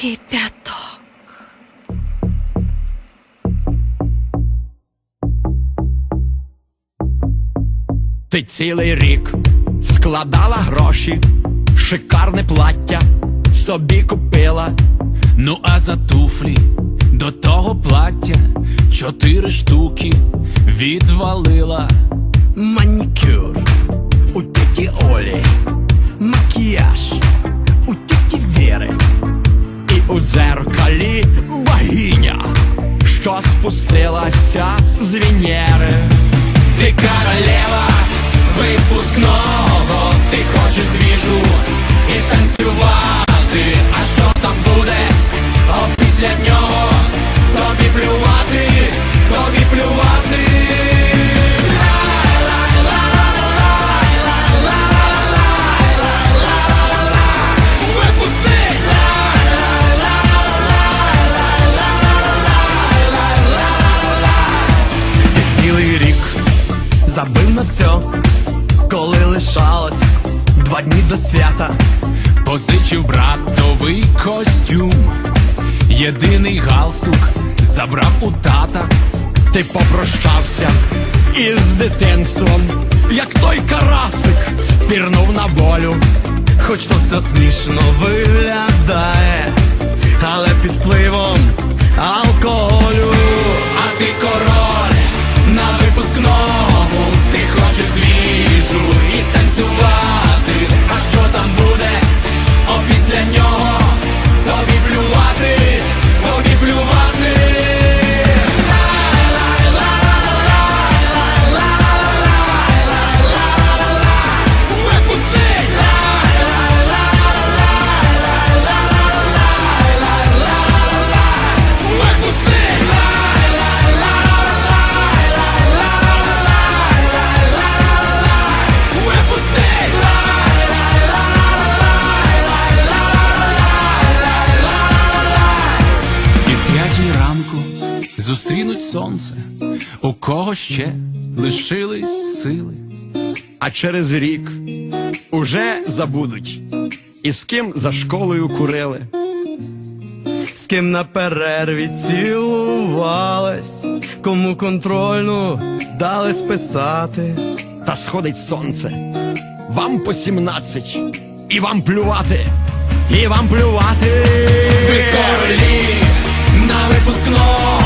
Кипяток. Ти цілий рік складала гроші, шикарне плаття собі купила. Ну а за туфлі до того плаття чотири штуки відвалила. Манікюр у тіті Олі, макіяж у тіті Віри. У дзеркалі богиня, що спустилася з Венери. Ти королева випускного, ти хочеш двіжу і танцювати. На все, коли лишалось два дні до свята. Позичив братовий костюм, єдиний галстук забрав у тата. Ти попрощався із дитинством, як той карасик пірнув на волю. Хоч то все смішно виглядає, але під впливом ранку зустрінуть сонце, у кого ще лишились сили. А через рік уже забудуть, і з ким за школою курили. З ким на перерві цілувались, кому контрольну дали списати. Та сходить сонце, вам по сімнадцять, і вам плювати, і вам плювати. Ви королі на